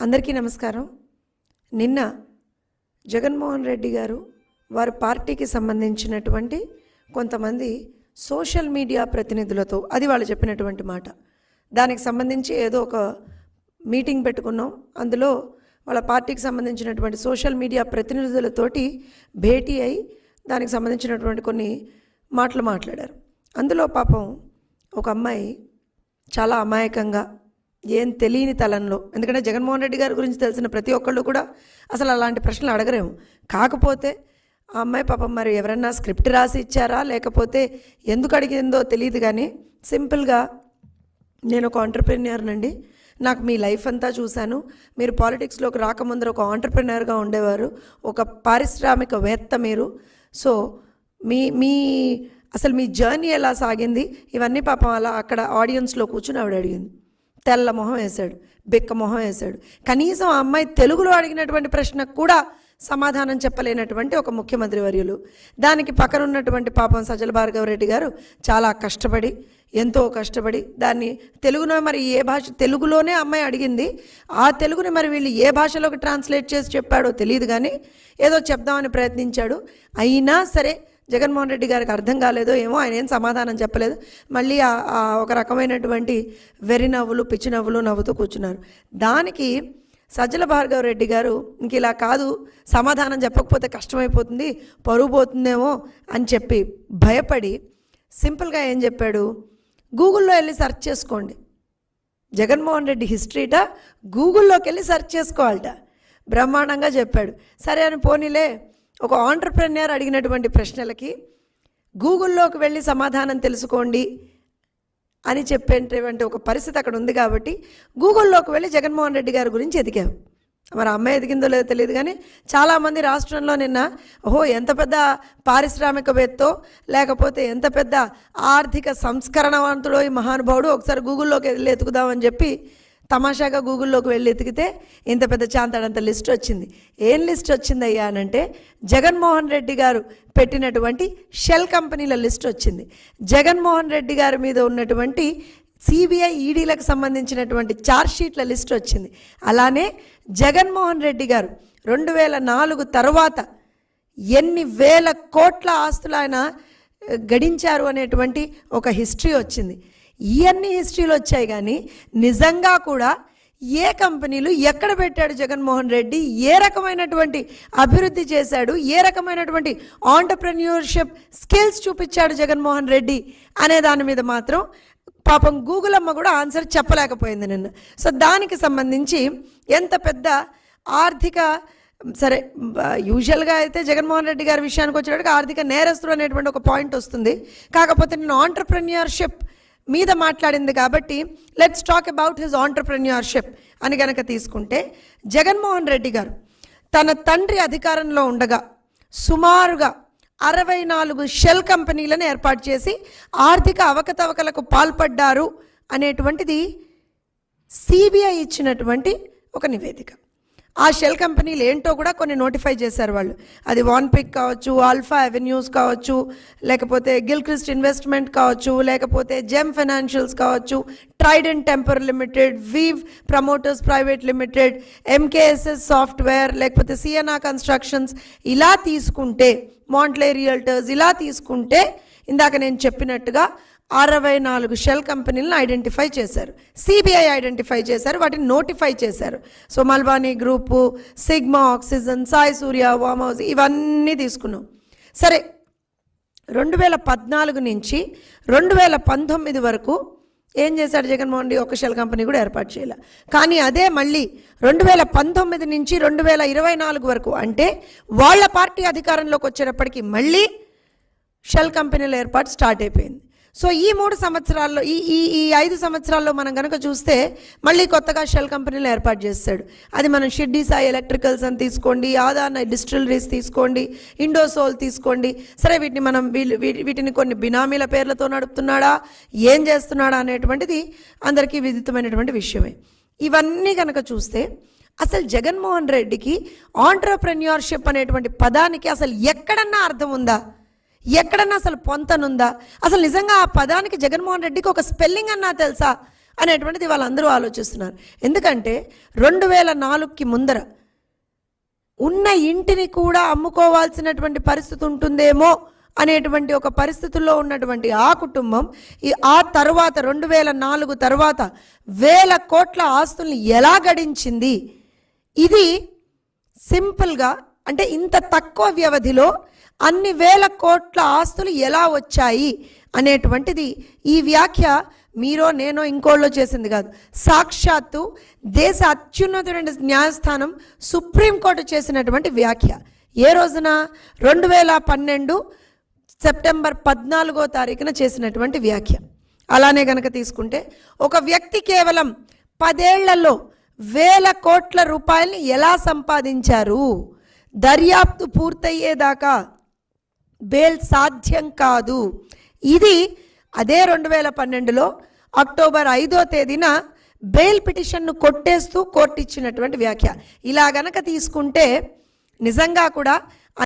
అందరికీ నమస్కారం. నిన్న జగన్మోహన్ రెడ్డి గారు వారి పార్టీకి సంబంధించినటువంటి కొంతమంది సోషల్ మీడియా ప్రతినిధులతో అది వాళ్ళు చెప్పినటువంటి మాట. దానికి సంబంధించి ఏదో ఒక మీటింగ్ పెట్టుకున్నాం. అందులో వాళ్ళ పార్టీకి సంబంధించినటువంటి సోషల్ మీడియా ప్రతినిధులతోటి భేటీ అయి దానికి సంబంధించినటువంటి కొన్ని మాటలు మాట్లాడారు. అందులో పాపం ఒక అమ్మాయి చాలా అమాయకంగా ఏం తెలియని తలంలో. ఎందుకంటే జగన్మోహన్ రెడ్డి గారి గురించి తెలిసిన ప్రతి ఒక్కళ్ళు కూడా అసలు అలాంటి ప్రశ్నలు అడగరేము. కాకపోతే ఆ అమ్మాయి పాపం మరి ఎవరన్నా స్క్రిప్ట్ రాసి ఇచ్చారా? లేకపోతే ఎందుకు అడిగిందో తెలియదు కానీ సింపుల్గా నేను ఒక ఆంటర్ప్రెన్యూర్నండి. నాకు మీ లైఫ్ అంతా చూశాను. మీరు పాలిటిక్స్లోకి రాకముందర ఒక ఆంటర్ప్రెన్యూర్గా ఉండేవారు. ఒక పారిశ్రామికవేత్త మీరు. సో మీ మీ అసలు మీ జర్నీ ఎలా సాగింది? ఇవన్నీ పాపం అలా అక్కడ ఆడియన్స్లో కూర్చుని ఆవిడ అడిగింది. తెల్ల మొహం వేశాడు బిక్క మొహం వేశాడు. కనీసం ఆ అమ్మాయి తెలుగులో అడిగినటువంటి ప్రశ్నకు కూడా సమాధానం చెప్పలేనటువంటి ఒక ముఖ్యమంత్రి వర్యులు. దానికి పక్కన ఉన్నటువంటి పాపం సజల భార్గవ రెడ్డి గారు చాలా కష్టపడి ఎంతో కష్టపడి దాన్ని తెలుగులో మరి ఏ భాష తెలుగులోనే అమ్మాయి అడిగింది. ఆ తెలుగుని మరి వీళ్ళు ఏ భాషలోకి ట్రాన్స్లేట్ చేసి చెప్పాడో తెలియదు కానీ ఏదో చెప్దామని ప్రయత్నించాడు. అయినా సరే జగన్మోహన్ రెడ్డి గారికి అర్థం కాలేదో ఏమో ఆయన ఏం సమాధానం చెప్పలేదు. మళ్ళీ ఆ ఒక రకమైనటువంటి వెర్రి నవ్వులు పిచ్చి నవ్వులు నవ్వుతూ కూర్చున్నారు. దానికి సజ్జల భార్గవ రెడ్డి గారు ఇంక ఇలా కాదు సమాధానం చెప్పకపోతే కష్టమైపోతుంది పరువు పోతుందేమో అని చెప్పి భయపడి సింపుల్గా ఏం చెప్పాడు? గూగుల్లో వెళ్ళి సెర్చ్ చేసుకోండి. జగన్మోహన్ రెడ్డి హిస్టరీట గూగుల్లోకి వెళ్ళి సెర్చ్ చేసుకోవాలట. బ్రహ్మాండంగా చెప్పాడు. సరే అని పోనీలే ఒక ఆంటర్ప్రెన్యూర్ అడిగినటువంటి ప్రశ్నలకి గూగుల్లోకి వెళ్ళి సమాధానం తెలుసుకోండి అని చెప్పేటువంటి ఒక పరిస్థితి అక్కడ ఉంది కాబట్టి గూగుల్లోకి వెళ్ళి జగన్మోహన్ రెడ్డి గారి గురించి ఎదిగాం. మరి అమ్మాయి ఎదిగిందో లేదో తెలియదు కానీ చాలామంది రాష్ట్రంలో నిన్న ఓహో ఎంత పెద్ద పారిశ్రామికవేత్తో లేకపోతే ఎంత పెద్ద ఆర్థిక సంస్కరణవంతుడో ఈ మహానుభావుడు ఒకసారి గూగుల్లోకి వెళ్ళి ఎతుకుదామని చెప్పి తమాషాగా గూగుల్లోకి వెళ్ళి ఎతికితే ఇంత పెద్ద చాంతాడంత లిస్ట్ వచ్చింది. ఏం లిస్ట్ వచ్చిందయ్యా అనంటే జగన్మోహన్ రెడ్డి గారు పెట్టినటువంటి షెల్ కంపెనీల లిస్ట్ వచ్చింది. జగన్మోహన్ రెడ్డి గారి మీద ఉన్నటువంటి సిబిఐ ఈడీలకు సంబంధించినటువంటి ఛార్జ్షీట్ల లిస్ట్ వచ్చింది. అలానే జగన్మోహన్ రెడ్డి గారు రెండు వేల నాలుగు తర్వాత ఎన్ని వేల కోట్ల ఆస్తులు ఆయన గడించారు అనేటువంటి ఒక హిస్టరీ వచ్చింది. ఇవన్నీ హిస్టరీలు వచ్చాయి కానీ నిజంగా కూడా ఏ కంపెనీలు ఎక్కడ పెట్టాడు జగన్మోహన్ రెడ్డి ఏ రకమైనటువంటి అభివృద్ధి చేశాడు ఏ రకమైనటువంటి ఆంటర్ప్రెన్యూర్షిప్ స్కిల్స్ చూపించాడు జగన్మోహన్ రెడ్డి అనే దాని మీద మాత్రం పాపం గూగుల్ అమ్మ కూడా ఆన్సర్ చెప్పలేకపోయింది నిన్న. సో దానికి సంబంధించి ఎంత పెద్ద ఆర్థిక సరే యూజువల్గా అయితే జగన్మోహన్ రెడ్డి గారి విషయానికి వచ్చేటప్పటికి ఆర్థిక నేరస్తుడు అనేటువంటి ఒక పాయింట్ వస్తుంది. కాకపోతే నేను ఆంటర్ప్రెన్యూర్షిప్ మీద మాట్లాడింది కాబట్టి let's talk about his entrepreneurship అని గనక తీసుకుంటే జగన్మోహన్ రెడ్డి గారు తన తండ్రి అధికారంలో ఉండగా సుమారుగా అరవై నాలుగు షెల్ కంపెనీలను ఏర్పాటు చేసి ఆర్థిక అవకతవకలకు పాల్పడ్డారు అనేటువంటిది సిబిఐ ఇచ్చినటువంటి ఒక నివేదిక. ఆ షెల్ కంపెనీలు ఏంటో కూడా కొన్ని నోటిఫై చేశారు వాళ్ళు. అది వాన్ పిక్ కావచ్చు ఆల్ఫా అవెన్యూస్ కావచ్చు లేకపోతే గిల్క్రిస్ట్ ఇన్వెస్ట్మెంట్ కావచ్చు లేకపోతే జెమ్ ఫైనాన్షియల్స్ కావచ్చు trident temper limited weave promoters private limited MKSS software లేకపోతే సిఎన్ఆ కన్స్ట్రక్షన్స్ ఇలా తీసుకుంటే మాంట్లే రియల్టర్స్ ఇలా తీసుకుంటే ఇందాక నేను చెప్పినట్టుగా అరవై నాలుగు షెల్ కంపెనీలను ఐడెంటిఫై చేశారు. సిబిఐ ఐడెంటిఫై చేశారు వాటిని నోటిఫై చేశారు. So మల్బానీ group sigma oxygen Sai Surya వామ్ హౌస్ ఇవన్నీ తీసుకున్నాం. సరే రెండు వేల పద్నాలుగు నుంచి రెండు వేల పంతొమ్మిది వరకు ఏం చేశాడు జగన్మోహన్ రెడ్డి? ఒక షెల్ కంపెనీ కూడా ఏర్పాటు చేయాలి. కానీ అదే మళ్ళీ రెండు వేల పంతొమ్మిది నుంచి రెండు వేల ఇరవై నాలుగు వరకు అంటే వాళ్ళ పార్టీ అధికారంలోకి వచ్చేటప్పటికి మళ్ళీ షెల్ కంపెనీల ఏర్పాటు స్టార్ట్ అయిపోయింది. సో ఈ మూడు సంవత్సరాల్లో ఈ ఈ ఈ ఐదు సంవత్సరాల్లో మనం కనుక చూస్తే మళ్ళీ కొత్తగా షెల్ కంపెనీలు ఏర్పాటు చేస్తాడు. అది మనం షిడ్డీ సాయి ఎలక్ట్రికల్స్ అని తీసుకోండి ఆదాన డిస్టిలరీస్ తీసుకోండి ఇండోసోల్ తీసుకోండి. సరే వీటిని మనం వీళ్ళు వీటిని కొన్ని బినామీల పేర్లతో నడుపుతున్నాడా ఏం చేస్తున్నాడా అనేటువంటిది అందరికీ విదితమైనటువంటి విషయమే. ఇవన్నీ కనుక చూస్తే అసలు జగన్మోహన్ రెడ్డికి ఆంటర్ప్రెన్యూర్షిప్ అనేటువంటి పదానికి అసలు ఎక్కడన్నా అర్థం ఉందా? ఎక్కడన్నా అసలు పొంతనుందా? అసలు నిజంగా ఆ పదానికి జగన్మోహన్ రెడ్డికి ఒక స్పెల్లింగ్ అన్నా తెలుసా? అనేటువంటిది వాళ్ళందరూ ఆలోచిస్తున్నారు. ఎందుకంటే రెండు వేల నాలుగుకి ముందర ఉన్న ఇంటిని కూడా అమ్ముకోవాల్సినటువంటి పరిస్థితి ఉంటుందేమో అనేటువంటి ఒక పరిస్థితుల్లో ఉన్నటువంటి ఆ కుటుంబం ఈ ఆ తర్వాత రెండు వేల నాలుగు తర్వాత వేల కోట్ల ఆస్తుల్ని ఎలా గడించింది? ఇది సింపుల్గా అంటే ఇంత తక్కువ వ్యవధిలో అన్ని వేల కోట్ల ఆస్తులు ఎలా వచ్చాయి అనేటువంటిది ఈ వ్యాఖ్య మీరో నేనో ఇంకోళ్ళో చేసింది కాదు. సాక్షాత్తు దేశ అత్యున్నతమైన న్యాయస్థానం సుప్రీంకోర్టు చేసినటువంటి వ్యాఖ్య. ఏ రోజున? రెండు వేల పన్నెండు సెప్టెంబర్ పద్నాలుగో తారీఖున చేసినటువంటి వ్యాఖ్య. అలానే గనక తీసుకుంటే ఒక వ్యక్తి కేవలం పదేళ్ళలో వేల కోట్ల రూపాయల్ని ఎలా సంపాదించారు? దర్యాప్తు పూర్తయ్యేదాకా బెయిల్ సాధ్యం కాదు. ఇది అదే రెండు వేల పన్నెండులో అక్టోబర్ ఐదో తేదీన బెయిల్ పిటిషన్ను కొట్టేస్తూ కోర్టు ఇచ్చినటువంటి వ్యాఖ్య. ఇలా గనక తీసుకుంటే నిజంగా కూడా